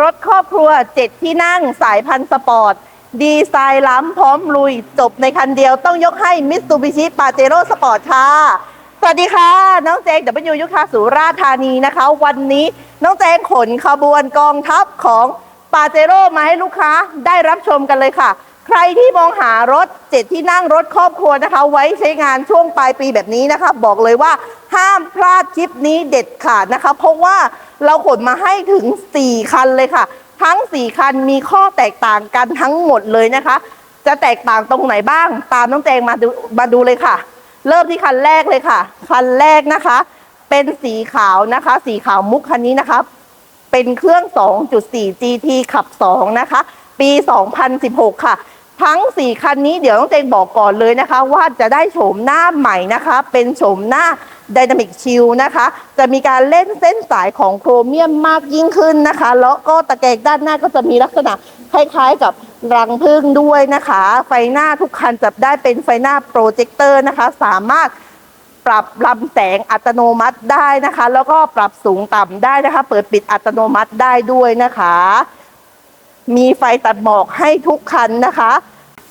รถครอบครัว 7 ที่นั่งสายพันธุ์สปอร์ต ดีไซน์ล้ำพร้อมลุย จบในคันเดียวต้องยกให้มิ t ซูบิชิปาเจโร่สปอร์ตค่ะ สวัสดีค่ะ น้องเจง W ยุคาสุราษฎร์ธานีนะคะ วันนี้น้องเจงขนขบวนกองทัพของปาเจโร่มาให้ลูกค้าได้รับชมกันเลยค่ะ ใครที่มองหารถเจ็ดที่นั่งรถครอบครัวนะคะ ไว้ใช้งานช่วงปลายปีแบบนี้นะคะ บอกเลยว่าห้ามพลาดคลิปนี้เด็ดขาดนะคะ เพราะว่าเราขนมาให้ถึง 4 คันเลยค่ะ ทั้ง 4 คันมีข้อแตกต่างกันทั้งหมดเลยนะคะ จะแตกต่างตรงไหนบ้าง ตามน้องแจงมาดูมาดูเลยค่ะ เริ่มที่คันแรกเลยค่ะ คันแรกนะคะ เป็นสีขาวนะคะ สีขาวมุกคันนี้นะคะเป็นเครื่อง 2.4 GT ขับ 2 นะคะ ปี 2016 ค่ะ ทั้ง 4 คันนี้เดี๋ยวต้องเจงบอกก่อนเลยนะคะ ว่าจะได้โฉมหน้าใหม่นะคะ เป็นโฉมหน้า Dynamic Shield นะคะ จะมีการเล่นเส้นสายของโครเมียมมากยิ่งขึ้นนะคะ แล้วก็ตะแกรงด้านหน้าก็จะมีลักษณะคล้ายๆกับรังพึ่งด้วยนะคะ ไฟหน้าทุกคันจะได้เป็นไฟหน้าโปรเจคเตอร์นะคะ สามารถปรับลำแสงอัตโนมัติได้นะคะ แล้วก็ปรับสูงต่ำได้นะคะ เปิดปิดอัตโนมัติได้ด้วยนะคะ มีไฟตัดหมอกให้ทุกคันนะคะ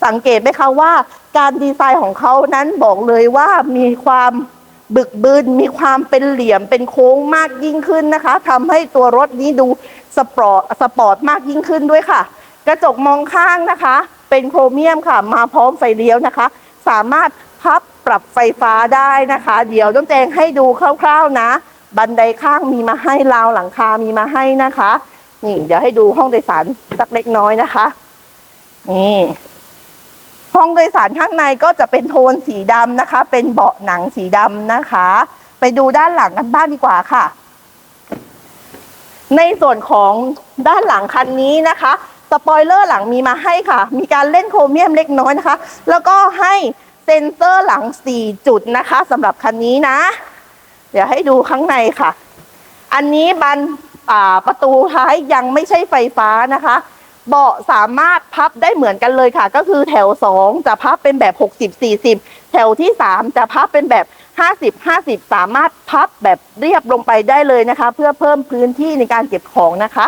สังเกตไหมคะว่า การดีไซน์ของเขานั้นบอกเลยว่ามีความบึกบึนมีความเป็นเหลี่ยมเป็นโค้งมากยิ่งขึ้นนะคะทำให้ตัวรถนี้ดูสปอร์ตสปอร์ตมากยิ่งขึ้นด้วยค่ะ กระจกมองข้างนะคะ เป็นโครเมียมค่ะ มาพร้อมไฟเลี้ยวนะคะ สามารถพับปรับไฟฟ้าได้นะคะ เดี๋ยวต้องแจงให้ดูคร่าวๆนะ บันไดข้างมีมาให้ราวหลังคามีมาให้นะคะ นี่เดี๋ยวให้ดูห้องโดยสารสักเล็กน้อยนะคะนี่ห้องโดยสารข้างในก็จะเป็นโทนสีดำนะคะ เป็นเบาะหนังสีดำนะคะ ไปดูด้านหลังกันบ้างดีกว่าค่ะ ในส่วนของด้านหลังคันนี้นะคะสปอยเลอร์หลังมีมาให้ค่ะ มีการเล่นโครเมียมเล็กน้อยนะคะ แล้วก็ให้เซ็นเซอร์หลัง 4 จุดนะคะสำหรับคันนี้นะ เดี๋ยวให้ดูข้างในค่ะ อันนี้บัน ประตูท้ายยังไม่ใช่ไฟฟ้านะคะ เบาะสามารถพับได้เหมือนกันเลยค่ะ ก็คือแถว 2 จะพับเป็นแบบ 60 40 แถวที่ 3 จะพับเป็นแบบ 50 50 สามารถพับแบบเรียบลงไปได้เลยนะคะ เพื่อเพิ่มพื้นที่ในการเก็บของนะคะ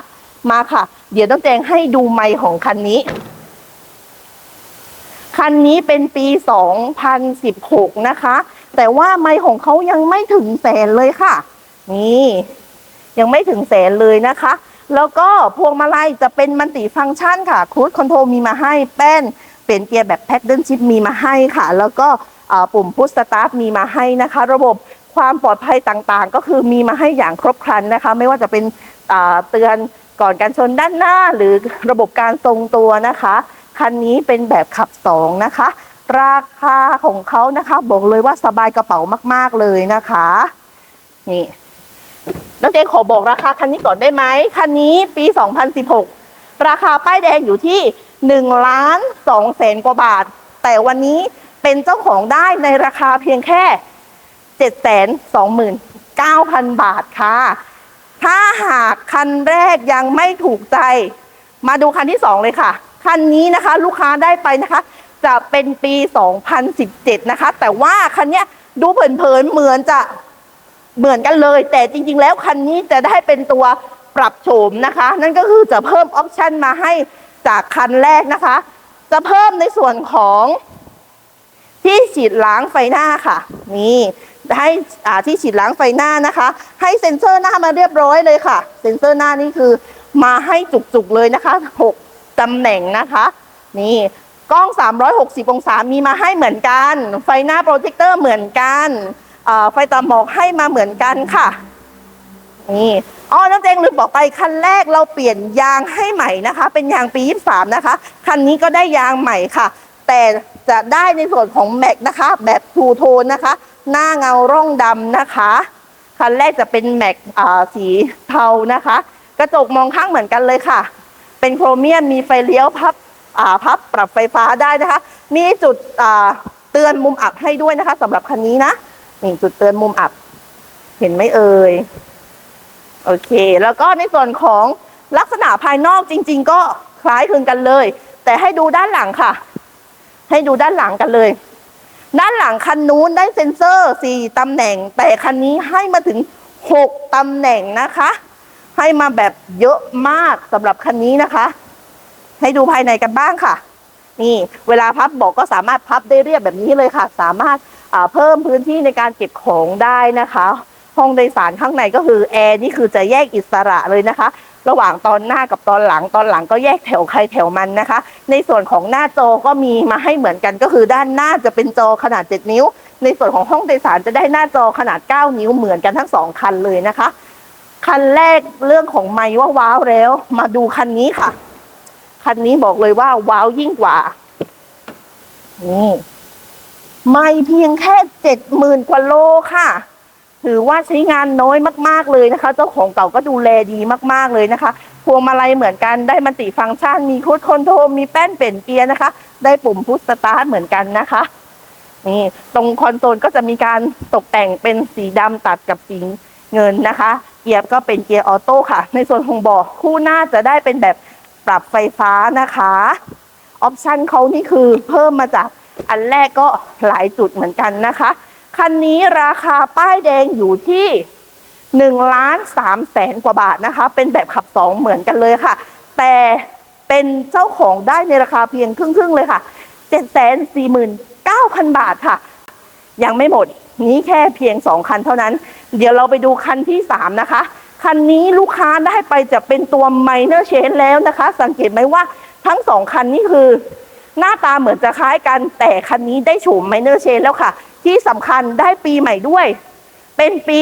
มาค่ะ เดี๋ยวต้องแจงให้ดูไมค์ของคันนี้คันนี้เป็นปี 2016 นะคะ แต่ว่าไมค์ของเขายังไม่ถึงแสนเลยค่ะ นี่ ยังไม่ถึงแสนเลยนะคะ แล้วก็พวงมาลัยจะเป็นมันติฟังก์ชันค่ะครูดคอนโทรมีมาให้แป้นเปลี่ยนเกียร์แบบแพดเดิลชิพมีมาให้ค่ะ แล้วก็ปุ่มพุชสตาร์ทมีมาให้นะคะ ระบบความปลอดภัยต่างๆ ก็คือมีมาให้อย่างครบครันนะคะ ไม่ว่าจะเป็นเตือนก่อนการชนด้านหน้าหรือระบบการทรงตัวนะคะ คันนี้เป็นแบบขับ 2 นะคะ ราคาของเขานะคะ บอกเลยว่าสบายกระเป๋ามากๆเลยนะคะ นี่ น้องเจนขอบอกราคาคันนี้ก่อนได้ไหมคันนี้ปี 2016 ราคาป้ายแดงอยู่ที่ 1 ล้าน2แสนกว่าบาท แต่วันนี้เป็นเจ้าของได้ในราคาเพียงแค่ 7 2 9 0 0 0 บาทค่ะ ถ้าหากคันแรกยังไม่ถูกใจ มาดูคันที่ 2 เลยค่ะ คันนี้นะคะลูกค้าได้ไปนะคะ จะเป็นปี 2017 นะคะ แต่ว่าคันนี้ดูเผินๆเหมือนจะ เหมือนกันเลย แต่จริง ๆ แล้วคันนี้จะได้เป็นตัวปรับโฉมนะคะ นั่นก็คือจะเพิ่มออปชันมาให้จากคันแรกนะคะ จะเพิ่มในส่วนของที่ฉีดล้างไฟหน้าค่ะ นี่ให้อ่าที่ฉีดล้างไฟหน้านะคะ ให้เซ็นเซอร์หน้ามาเรียบร้อยเลยค่ะ เซ็นเซอร์หน้านี่คือมาให้จุกๆเลยนะคะ6ตำแหน่งนะคะ นี่กล้อง 360 องศามีมาให้เหมือนกัน ไฟหน้าโปรเจคเตอร์เหมือนกัน ไฟตัดหมอกให้มาเหมือนกันค่ะนี่อ๋อน้องเจงลืมบอกไปคันแรกเราเปลี่ยนยางให้ใหม่นะคะ เป็นยางปี 23 นะคะ คันนี้ก็ได้ยางใหม่ค่ะ แต่จะได้ในส่วนของแม็กนะคะ แบบทูโทนนะคะ หน้าเงาร่องดำนะคะ คันแรกจะเป็นแม็กสีเทานะคะ กระจกมองข้างเหมือนกันเลยค่ะ เป็นโครเมียมมีไฟเลี้ยวพับอ่าพับปรับไฟฟ้าได้นะคะ มีจุดเตือนมุมอับให้ด้วยนะคะสำหรับคันนี้นะ นี่จุดเตือนมุมอับ เห็นไหมเอ่ย โอเค แล้วก็ในส่วนของลักษณะภายนอกจริง ๆ ก็คล้ายคลึงกันเลย แต่ให้ดูด้านหลังค่ะ ให้ดูด้านหลังกันเลย ด้านหลังคันนู้นได้เซ็นเซอร์4ตำแหน่ง แต่คันนี้ให้มาถึง6ตำแหน่งนะคะ ให้มาแบบเยอะมากสำหรับคันนี้นะคะ ให้ดูภายในกันบ้างค่ะ นี่ เวลาพับบอกก็สามารถพับได้เรียบแบบนี้เลยค่ะ สามารถ เพิ่มพื้นที่ในการเก็บของได้นะคะ ห้องโดยสารข้างในก็คือแอร์นี่คือจะแยกอิสระเลยนะคะ ระหว่างตอนหน้ากับตอนหลังตอนหลังก็แยกแถวใครแถวมันนะคะ ในส่วนของหน้าจอก็มีมาให้เหมือนกันก็คือด้านหน้าจะเป็นจอขนาด 7 นิ้ว ในส่วนของห้องโดยสารจะได้หน้าจอขนาด 9 นิ้วเหมือนกันทั้งสองคันเลยนะคะ คันแรกเรื่องของไม้ว่าว้าวแล้ว มาดูคันนี้ค่ะ คันนี้บอกเลยว่าว้าวยิ่งกว่านี่ ไม่เพียงแค่เจ็ดหมื่นกว่าโลค่ะ ถือว่าใช้งานน้อยมาก ๆเลยนะคะ เจ้าของเก่าก็ดูแลดีมากๆเลยนะคะพวงมาลัยเหมือนกันได้มันติฟังก์ชัน มีคูดคอนโทรลมีแป้นเปลี่ยนเกียร์นะคะ ได้ปุ่มพุชสตาร์ทเหมือนกันนะคะนี่ตรงคอนโซลก็จะมีการตกแต่งเป็นสีดำตัดกับสีเงินนะคะ เกียร์ก็เป็นเกียร์ออโต้ค่ะ ในส่วนของบาะคู่หน้าจะได้เป็นแบบปรับไฟฟ้านะคะ ออปชันเขานี่คือเพิ่มมาจาก อันแรกก็หลายจุดเหมือนกันนะคะ คันนี้ราคาป้ายแดงอยู่ที่หนึ่งล้านสามแสนกว่าบาทนะคะ เป็นแบบขับสองเหมือนกันเลยค่ะ แต่เป็นเจ้าของได้ในราคาเพียงครึ่งๆเลยค่ะเจ็ดแสนสี่หมื่นเก้าพันบาทค่ะ ยังไม่หมดนี้แค่เพียงสองคันเท่านั้น เดี๋ยวเราไปดูคันที่สามนะคะ คันนี้ลูกค้าได้ไปจะเป็นตัว minor change แล้วนะคะ สังเกตไหมว่าทั้งสองคันนี้คือ หน้าตาเหมือนจะคล้ายกัน แต่คันนี้ได้โฉม minor change แล้วค่ะ ที่สำคัญได้ปีใหม่ด้วย เป็นปี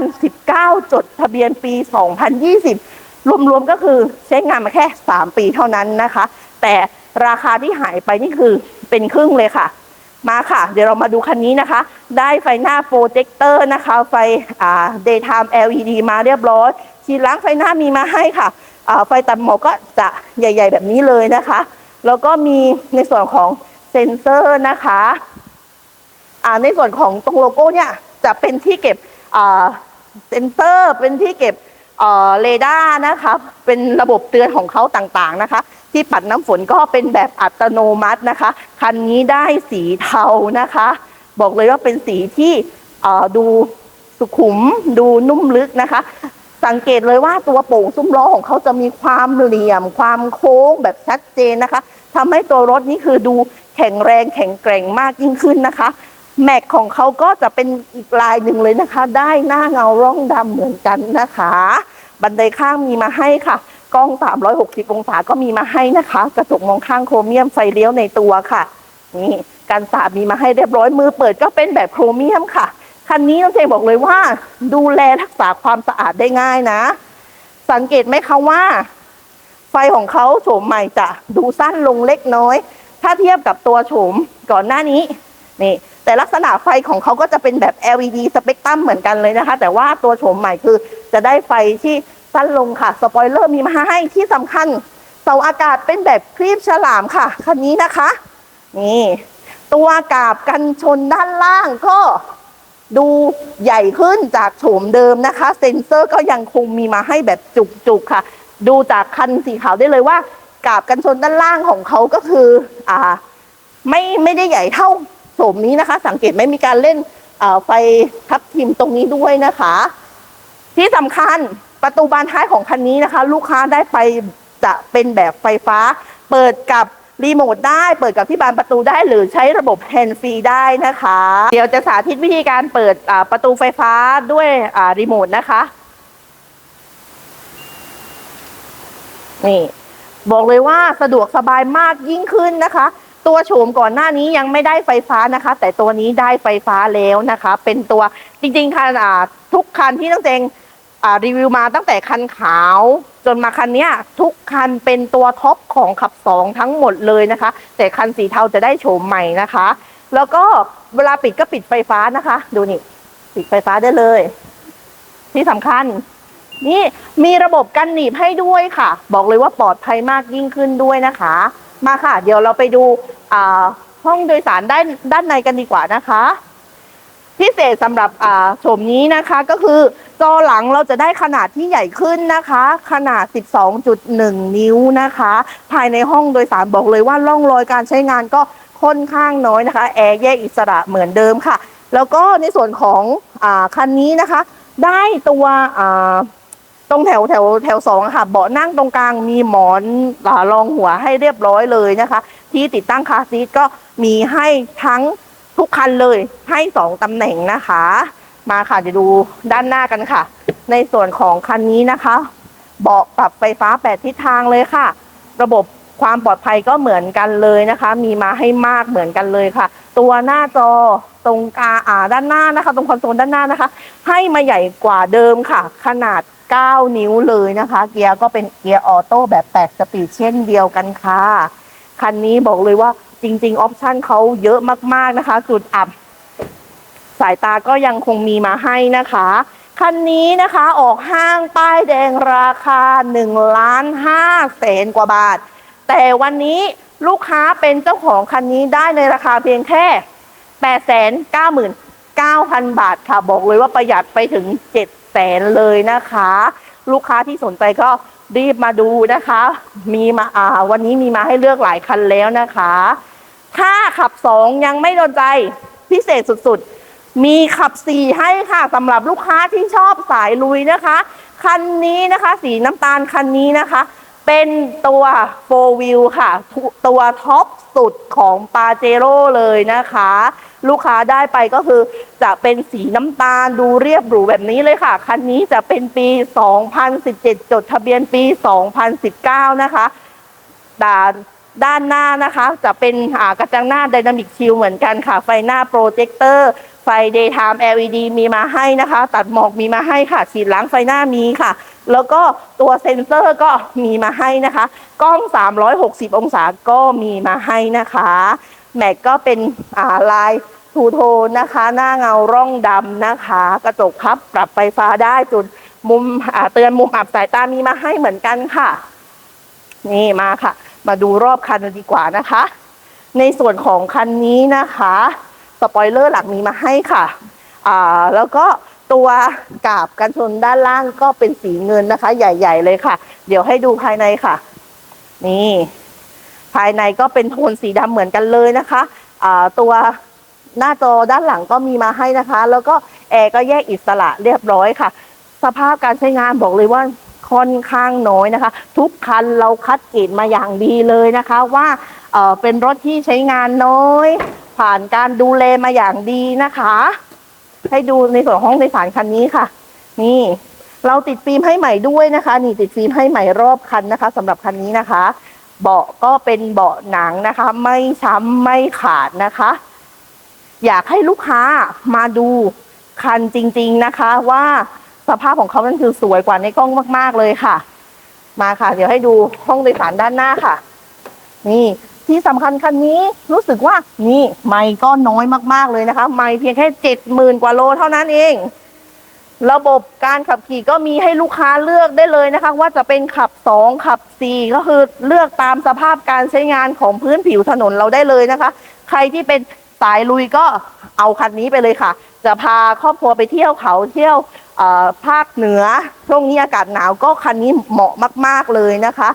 2019 จดทะเบียนปี 2020 รวมๆก็คือใช้งานมาแค่ 3 ปีเท่านั้นนะคะ แต่ราคาที่หายไปนี่คือเป็นครึ่งเลยค่ะมาค่ะ เดี๋ยวเรามาดูคันนี้นะคะ ได้ไฟหน้าโปรเจคเตอร์นะคะ ไฟอ่า daytime LED มาเรียบร้อยชีล้างไฟหน้ามีมาให้ค่ะ ไฟตัดหมอกก็จะใหญ่ ๆ แบบนี้เลยนะคะ แล้วก็มีในส่วนของเซ็นเซอร์นะคะอ่าในส่วนของตรงโลโก้เนี่ยจะเป็นที่เก็บอ่าเซนเซอร์เป็นที่เก็บเรดาร์นะคะเป็นระบบเตือนของเขาต่างๆนะคะ ที่ปัดน้ำฝนก็เป็นแบบอัตโนมัตินะคะ คันนี้ได้สีเทานะคะ บอกเลยว่าเป็นสีที่ดูสุขุมดูนุ่มลึกนะคะ สังเกตเลยว่าตัวโป่งซุ้มล้อของเขาจะมีความเหลี่ยม ความโค้งแบบชัดเจนนะคะ ทำให้ตัวรถนี้คือดูแข็งแรงแข็งแกร่งมากยิ่งขึ้นนะคะแม็กของเขาก็จะเป็นอีกลายหนึ่งเลยนะคะ ได้หน้าเงาร่องดำเหมือนกันนะคะ บันไดข้างมีมาให้ค่ะกล้อง 360 องศาก็มีมาให้นะคะ กระจกมองข้างโครเมียมไฟเลี้ยวในตัวค่ะ นี่การสาบมีมาให้เรียบร้อยมือเปิดก็เป็นแบบโครเมียมค่ะคันนี้น้องเจบอกเลยว่า ดูแลรักษาความสะอาดได้ง่ายนะ สังเกตไหมคะว่า ฟของเขาโฉมใหม่จะดูสั้นลงเล็กน้อย ถ้าเทียบกับตัวโฉมก่อนหน้านี้นี่แต่ลักษณะไฟของเขาก็จะเป็นแบบ LED สเปกตรัมเหมือนกันเลยนะคะ แต่ว่าตัวโฉมใหม่คือจะได้ไฟที่สั้นลงค่ะ สปอยเลอร์มีมาให้ที่สำคัญเสาอากาศเป็นแบบครีบฉลามค่ะ คันนี้นะคะ นี่ ตัวกาบกันชนด้านล่างก็ดูใหญ่ขึ้นจากโฉมเดิมนะคะ เซ็นเซอร์ก็ยังคงมีมาให้แบบจุกๆค่ะ ดูจากคันสีขาวได้เลยว่ากาบกันชนด้านล่างของเขาก็คืออ่าไม่ไม่ได้ใหญ่เท่าโฉมนี้นะคะ สังเกตไหมมีการเล่นไฟทับทิมตรงนี้ด้วยนะคะ ที่สำคัญประตูบานท้ายของคันนี้นะคะ ลูกค้าได้ไปจะเป็นแบบไฟฟ้า เปิดกับรีโมทได้เปิดกับที่บานประตูได้หรือใช้ระบบแฮนด์ฟรีได้นะคะ เดี๋ยวจะสาธิตวิธีการเปิดประตูไฟฟ้าด้วยรีโมทนะคะ นี่ บอกเลยว่าสะดวกสบายมากยิ่งขึ้นนะคะ ตัวโฉมก่อนหน้านี้ยังไม่ได้ไฟฟ้านะคะ แต่ตัวนี้ได้ไฟฟ้าแล้วนะคะ เป็นตัวจริงๆคันทุกคันที่น้องเจงรีวิวมาตั้งแต่คันขาว จนมาคันเนี้ยทุกคันเป็นตัวท็อปของขับสองทั้งหมดเลยนะคะ แต่คันสีเทาจะได้โฉมใหม่นะคะ แล้วก็เวลาปิดก็ปิดไฟฟ้านะคะ ดูนี่ ปิดไฟฟ้าได้เลย ที่สำคัญ นี่มีระบบกันหนีบให้ด้วยค่ะ บอกเลยว่าปลอดภัยมากยิ่งขึ้นด้วยนะคะ มาค่ะ เดี๋ยวเราไปดูห้องโดยสารด้านด้านในกันดีกว่านะคะ พิเศษสำหรับโฉมนี้นะคะก็คือจอหลังเราจะได้ขนาดที่ใหญ่ขึ้นนะคะ ขนาด 12.1 นิ้วนะคะ ภายในห้องโดยสารบอกเลยว่าร่องรอยการใช้งานก็ค่อนข้างน้อยนะคะ แอร์แยกอิสระเหมือนเดิมค่ะ แล้วก็ในส่วนของอคันนี้นะคะ ได้ตัวอ ตรงแถวแถวแถวสองค่ะ เบาะนั่งตรงกลางมีหมอนอ่ารองหัวให้เรียบร้อยเลยนะคะ ที่ติดตั้งคาซีทก็มีให้ทั้งทุกคันเลยให้สองตำแหน่งนะคะ มาค่ะเดี๋ยวดูด้านหน้ากันค่ะ ในส่วนของคันนี้นะคะ เบาะปรับไฟฟ้าแปดทิศทางเลยค่ะ ระบบความปลอดภัยก็เหมือนกันเลยนะคะ มีมาให้มากเหมือนกันเลยค่ะ ตัวหน้าจอตรงกาอ่าด้านหน้านะคะ ตรงคอนโซลด้านหน้านะคะ ให้มาใหญ่กว่าเดิมค่ะ ขนาด 9 นิ้วเลยนะคะ เกียร์ก็เป็นเกียร์ออโต้แบบ8สปีดเช่นเดียวกันค่ะ คันนี้บอกเลยว่าจริงๆ ออปชั่นเขาเยอะมากๆนะคะ จุดอับ สายตาก็ยังคงมีมาให้นะคะ คันนี้นะคะออกห้างป้ายแดงราคา1ล้าน5แสนกว่าบาท แต่วันนี้ ลูกค้าเป็นเจ้าของคันนี้ได้ในราคาเพียงแค่8 9 9 0 0 0บาทค่ะ บอกเลยว่าประหยัดไปถึง7แสนเลยนะคะ ลูกค้าที่สนใจก็รีบมาดูนะคะ มีมาอ่าวันนี้มีมาให้เลือกหลายคันแล้วนะคะ ถ้าขับ2ยังไม่โดนใจพิเศษสุดๆ มีขับ4ให้ค่ะสำหรับลูกค้าที่ชอบสายลุยนะคะ คันนี้นะคะ สีน้ำตาลคันนี้นะคะ เป็นตัวโฟวิวค่ะ ตัวท็อปสุดของปาเจโร่เลยนะคะ ลูกค้าได้ไปก็คือจะเป็นสีน้ำตาลดูเรียบหรูแบบนี้เลยค่ะ คันนี้จะเป็นปี 2017 จดทะเบียนปี 2019 นะคะด้านด้านหน้านะคะ จะเป็นกระจังหน้า Dynamic Shield เหมือนกันค่ะ ไฟหน้าโปรเจคเตอร์ไฟ Daytime LED มีมาให้นะคะ ตัดหมอกมีมาให้ค่ะฉีดล้างไฟหน้ามีค่ะ แล้วก็ตัวเซ็นเซอร์ก็มีมาให้นะคะ กล้อง 360 องศาก็มีมาให้นะคะ แม็กก็เป็นลายทูโทนนะคะ หน้าเงาร่องดำนะคะ กระจกพับปรับไฟฟ้าได้จุดมุมเตือนมุมอับสายตามีมาให้เหมือนกันค่ะ นี่มาค่ะ มาดูรอบคันกันดีกว่านะคะ ในส่วนของคันนี้นะคะ สปอยเลอร์หลักมีมาให้ค่ะ อ่าแล้วก็ ตัวกาบกันชนด้านล่างก็เป็นสีเงินนะคะ ใหญ่ ๆ เลยค่ะ เดี๋ยวให้ดูภายในค่ะ นี่ ภายในก็เป็นโทนสีดำเหมือนกันเลยนะคะอ่าตัวหน้าจอด้านหลังก็มีมาให้นะคะ แล้วก็แอร์ก็แยกอิสระเรียบร้อยค่ะ สภาพการใช้งานบอกเลยว่าค่อนข้างน้อยนะคะ ทุกคันเราคัดเกรดมาอย่างดีเลยนะคะ ว่าเเป็นรถที่ใช้งานน้อย ผ่านการดูแลมาอย่างดีนะคะ ให้ดูในส่วนของห้องโดยสารคันนี้ค่ะ นี่ เราติดฟิล์มให้ใหม่ด้วยนะคะ นี่ติดฟิล์มให้ใหม่รอบคันนะคะสำหรับคันนี้นะคะ เบาะก็เป็นเบาะหนังนะคะ ไม่ช้ำไม่ขาดนะคะ อยากให้ลูกค้ามาดูคันจริง ๆนะคะ ว่าสภาพของเขานั่นคือสวยกว่าในกล้องมาก ๆเลยค่ะ มาค่ะ เดี๋ยวให้ดูห้องโดยสารด้านหน้าค่ะ นี่ ที่สำคัญคันนี้รู้สึกว่านี่ไม่ก็น้อยมากๆเลยนะคะ ไม่เพียงแค่เจ็ดหมื่นกว่าโลเท่านั้นเอง ระบบการขับขี่ก็มีให้ลูกค้าเลือกได้เลยนะคะ ว่าจะเป็นขับ2ขับ4ก็คือเลือกตามสภาพการใช้งานของพื้นผิวถนนเราได้เลยนะคะ ใครที่เป็นสายลุยก็เอาคันนี้ไปเลยค่ะ จะพาครอบครัวไปเที่ยวเขาเที่ยวภาคเหนือช่วงนี้อากาศหนาวก็คันนี้เหมาะมาก ๆเลยนะคะ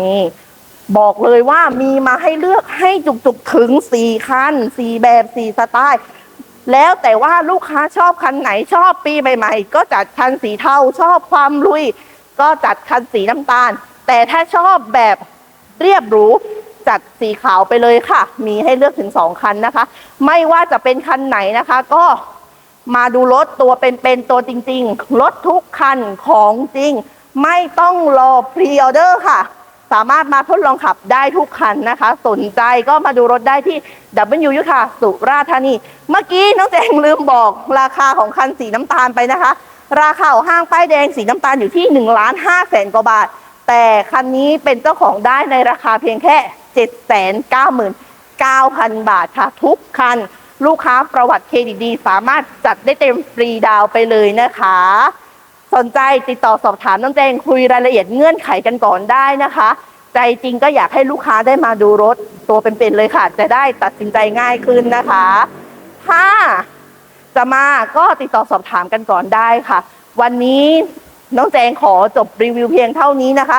นี่ บอกเลยว่ามีมาให้เลือกให้จุกๆถึง4คัน4แบบ4สไตล์ แล้วแต่ว่าลูกค้าชอบคันไหนชอบปีใหม่ๆ ก็จัดคันสีเทาชอบความลุย ก็จัดคันสีน้ำตาล แต่ถ้าชอบแบบเรียบหรูจัดสีขาวไปเลยค่ะ มีให้เลือกถึง2คันนะคะ ไม่ว่าจะเป็นคันไหนนะคะ ก็มาดูรถตัวเป็นๆตัวจริง ๆ รถทุกคันของจริง ไม่ต้องรอพรีออเดอร์ค่ะ สามารถมาทดลองขับได้ทุกคันนะคะ สนใจก็มาดูรถได้ที่ W ยุทธาสุราษฎร์ธานี เมื่อกี้น้องแจงลืมบอกราคาของคันสีน้ำตาลไปนะคะ ราคาของห้างป้ายแดงสีน้ำตาลอยู่ที่1ล้าน5แสนกว่าบาท แต่คันนี้เป็นเจ้าของได้ในราคาเพียงแค่ 7 9 9 0 0 0 บาทค่ะ ทุกคัน ลูกค้าประวัติเครดิตดี สามารถจัดได้เต็มฟรีดาวไปเลยนะคะ สนใจติดต่อสอบถามน้องแจงคุยรายละเอียดเงื่อนไขกันก่อนได้นะคะ ใจจริงก็อยากให้ลูกค้าได้มาดูรถตัวเป็นๆเลยค่ะ จะได้ตัดสินใจง่ายขึ้นนะคะ ถ้าจะมาก็ติดต่อสอบถามกันก่อนได้ค่ะ วันนี้น้องแจงขอจบรีวิวเพียงเท่านี้นะคะ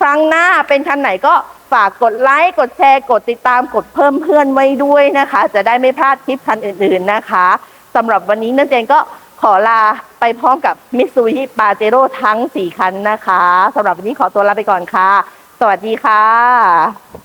ครั้งหน้าเป็นคันไหนก็ฝากกดไลค์กดแชร์ กดติดตามกดเพิ่มเพื่อนไว้ด้วยนะคะ จะได้ไม่พลาดคลิปคันอื่นๆนะคะสำหรับวันนี้น้องแจงก็ขอลา ไปพร้อมกับมิ t ซูฮิปาเจโร่ทั้ง 4 คันนะคะสำหรับวันนี้ขอตัวลาไปก่อนค่ะ สวัสดีค่ะ